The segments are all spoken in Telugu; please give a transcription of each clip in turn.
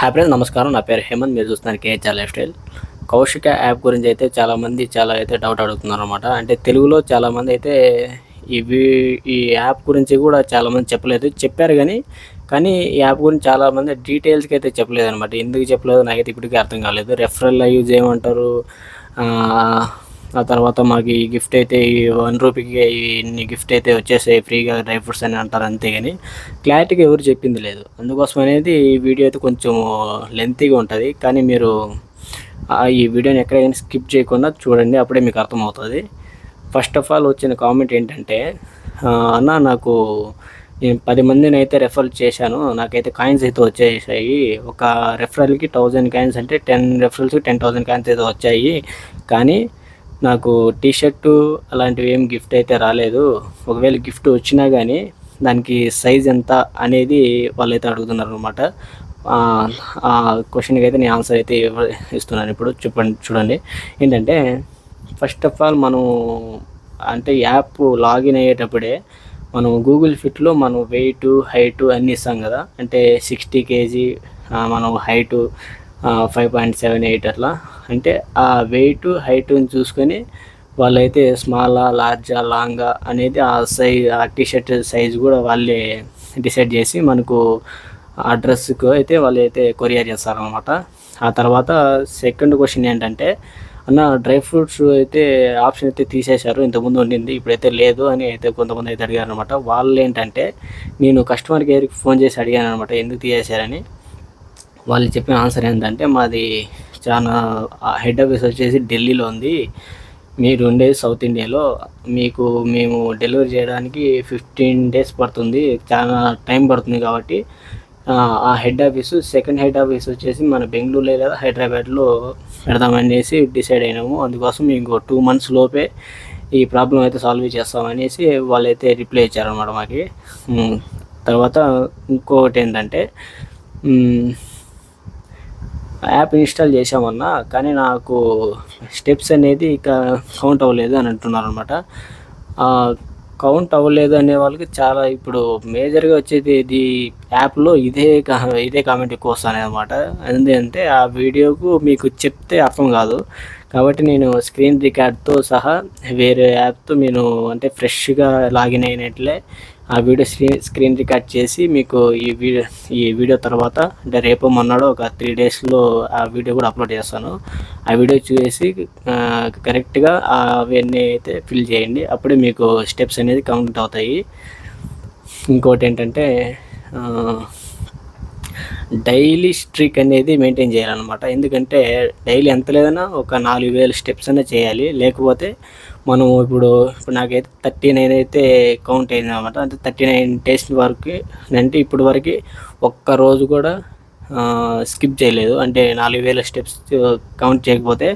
హాయ్ ఫ్రెండ్స్ నమస్కారం. నా పేరు హేమంత్. మీరు చూస్తున్నారు KHR life style Kaushika app గురించి అయితే చాలామంది చాలా అయితే డౌట్ అడుగుతున్నారు అనమాట అంటే తెలుగులో చాలామంది అయితే ఇవి ఈ యాప్ గురించి కూడా చాలామంది చెప్పలేదు. చెప్పారు కానీ కానీ ఈ యాప్ గురించి చాలామంది డీటెయిల్స్కి అయితే చెప్పలేదు అనమాట ఎందుకు చెప్పలేదు? నాకైతే ఇప్పటికీ అర్థం కాలేదు. రెఫరల్ యూజ్ ఏమంటారు ఆ తర్వాత మాకు ఈ గిఫ్ట్ అయితే ఈ వన్ రూపీకి ఇన్ని గిఫ్ట్ అయితే వచ్చేసాయి ఫ్రీగా డ్రై ఫ్రూట్స్ అని అంటారు అంతే కానీ క్లారిటీగా ఎవరు చెప్పింది లేదు. అందుకోసం అనేది ఈ వీడియో అయితే కొంచెం లెంతీగా ఉంటుంది. కానీ మీరు ఈ వీడియోని ఎక్కడైనా స్కిప్ చేయకుండా చూడండి అప్పుడే మీకు అర్థమవుతుంది. ఫస్ట్ ఆఫ్ ఆల్ వచ్చిన కామెంట్ ఏంటంటే అన్న నాకు నేను పది మందిని అయితే రెఫర్ చేశాను. నాకైతే కాయిన్స్ అయితే వచ్చేసాయి. ఒక రెఫరల్కి థౌజండ్ కాయిన్స్ అంటే టెన్ రెఫరల్స్కి టెన్ థౌజండ్ కాయిన్స్ అయితే వచ్చాయి. కానీ నాకు టీ షర్టు అలాంటివి ఏం గిఫ్ట్ అయితే రాలేదు. ఒకవేళ గిఫ్ట్ వచ్చినా కానీ దానికి సైజ్ ఎంత అనేది వాళ్ళైతే అడుగుతున్నారు అనమాట ఆ క్వశ్చన్కి అయితే నేను ఆన్సర్ అయితే ఇస్తున్నాను ఇప్పుడు. చెప్పండి చూడండి. ఏంటంటే ఫస్ట్ ఆఫ్ ఆల్ మనం అంటే యాప్ లాగిన్ అయ్యేటప్పుడే మనం గూగుల్ ఫిట్లో మనం వెయిట్ హైటు అన్నీ ఇస్తాం కదా. అంటే సిక్స్టీ కేజీ మనం height five point seven eight అట్లా. అంటే ఆ వెయిట్ హైట్ని చూసుకొని వాళ్ళైతే స్మాలా లార్జా లాంగా అనేది ఆ సైజ్ ఆ టీషర్ట్ సైజ్ కూడా వాళ్ళే డిసైడ్ చేసి మనకు ఆ డ్రెస్కు అయితే వాళ్ళు అయితే కొరియర్ చేస్తారనమాట ఆ తర్వాత సెకండ్ క్వశ్చన్ ఏంటంటే అన్న డ్రై ఫ్రూట్స్ అయితే ఆప్షన్ అయితే తీసేశారు ఇంతకుముందు ఉండింది ఇప్పుడైతే లేదు అని అయితే కొంతమంది అయితే అడిగారు అనమాట వాళ్ళు ఏంటంటే నేను కస్టమర్ కేర్కి ఫోన్ చేసి అడిగాను అనమాట ఎందుకు తీసేశారని? వాళ్ళు చెప్పిన ఆన్సర్ ఏంటంటే మాది చాలా హెడ్ ఆఫీస్ వచ్చేసి ఢిల్లీలో ఉంది. మీరు ఉండేది సౌత్ ఇండియాలో మీకు మేము డెలివరీ చేయడానికి ఫిఫ్టీన్ డేస్ పడుతుంది. చాలా టైం పడుతుంది కాబట్టి ఆ head office second head office వచ్చేసి మన బెంగళూరులో లేదా హైదరాబాద్లో పెడదామనేసి డిసైడ్ అయినాము. అందుకోసం ఇంకో టూ మంత్స్ లోపే ఈ ప్రాబ్లం అయితే సాల్వ్ చేస్తామనేసి వాళ్ళైతే రిప్లై ఇచ్చారనమాట మాకు. తర్వాత ఇంకొకటి ఏంటంటే యాప్ ఇన్స్టాల్ చేశామన్నా కానీ నాకు స్టెప్స్ అనేది ఇక కౌంట్ అవ్వలేదు అని అంటున్నారు అనమాట కౌంట్ అవ్వలేదు అనే వాళ్ళకి చాలా ఇప్పుడు మేజర్గా వచ్చేది ఇది యాప్లో ఇదే ఇదే కామెంట్ ఎక్కువ వస్తాయి అనమాట ఎందుకంటే ఆ వీడియోకు మీకు చెప్తే అర్థం కాదు. కాబట్టి నేను స్క్రీన్ రికార్డ్తో సహా వేరే యాప్తో నేను అంటే ఫ్రెష్గా లాగిన్ అయినట్లే ఆ వీడియో స్క్రీన్ స్క్రీన్ రికార్డ్ చేసి మీకు ఈ వీడియో ఈ వీడియో తర్వాత అంటే రేపు మొన్నడో ఒక త్రీ డేస్లో ఆ వీడియో కూడా అప్లోడ్ చేస్తాను. ఆ వీడియో చూసి కరెక్ట్గా అవన్నీ అయితే ఫిల్ చేయండి. అప్పుడే మీకు స్టెప్స్ అనేది కౌంట్ అవుతాయి. ఇంకోటి ఏంటంటే డైలీ స్ట్రీక్ అనేది మెయింటైన్ చేయాలన్నమాట. ఎందుకంటే డైలీ ఎంత లేదన్నా ఒక నాలుగు వేల స్టెప్స్ అనే చేయాలి. లేకపోతే మనం ఇప్పుడు ఇప్పుడు నాకైతే థర్టీ నైన్ అయితే కౌంట్ అయింది అనమాట అంటే థర్టీ నైన్ డేస్ వరకు అంటే ఇప్పటి వరకు ఒక్క రోజు కూడా స్కిప్ చేయలేదు. అంటే నాలుగు వేల స్టెప్స్ కౌంట్ చేయకపోతే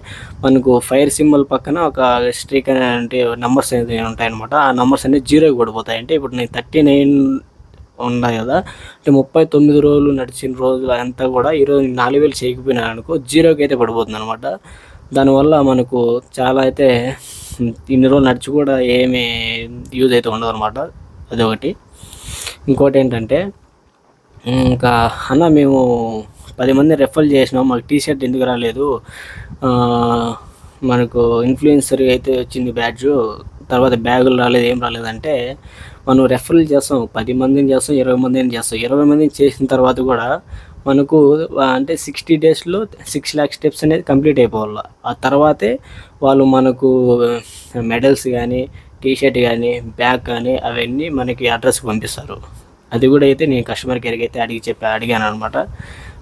మనకు ఫైర్ సింబల్ పక్కన ఒక స్ట్రీక్ అంటే నెంబర్స్ అనేది ఉంటాయన్నమాట. ఆ నెంబర్స్ అనేది జీరోకి పడిపోతాయి. అంటే ఇప్పుడు నేను థర్టీ నైన్ ఉన్నాయి కదా. అంటే ముప్పై తొమ్మిది రోజులు నడిచిన రోజులు అంతా కూడా ఈరోజు నాలుగు వేలు చేయకపోయినా అనుకో జీరోకి అయితే పడిపోతుంది అనమాట దానివల్ల మనకు చాలా అయితే ఇన్ని రోజులు నడిచి కూడా ఏమీ యూజ్ అయితే ఉండదు అనమాట అదొకటి ఇంకోటి ఏంటంటే ఇంకా అన్న మేము పది మంది రెఫర్ చేసినాం. మాకు టీ షర్ట్ ఎందుకు రాలేదు? మనకు ఇన్ఫ్లుయెన్సర్ అయితే వచ్చింది బ్యాడ్జు. తర్వాత బ్యాగులు రాలేదు ఏం రాలేదంటే మనం రెఫరల్ చేస్తాం పది మందిని చేస్తాం ఇరవై మందిని చేస్తాం. ఇరవై మందిని చేసిన తర్వాత కూడా మనకు అంటే సిక్స్టీ డేస్లో సిక్స్ ల్యాక్ స్టెప్స్ అనేది కంప్లీట్ అయిపోవాలి. ఆ తర్వాతే వాళ్ళు మనకు మెడల్స్ కానీ టీషర్ట్ కానీ బ్యాగ్ కానీ అవన్నీ మనకి అడ్రస్కి పంపిస్తారు. అది కూడా అయితే నేను కస్టమర్ కేర్కి అయితే అడిగి చెప్పి అడిగాను అనమాట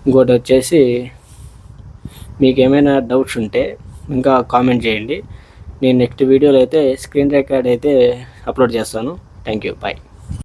ఇంకోటి వచ్చేసి మీకు ఏమైనా డౌట్స్ ఉంటే ఇంకా కామెంట్ చేయండి. నేను నెక్స్ట్ వీడియోలో అయితే స్క్రీన్ రికార్డ్ అయితే అప్లోడ్ చేస్తాను. Thank you bye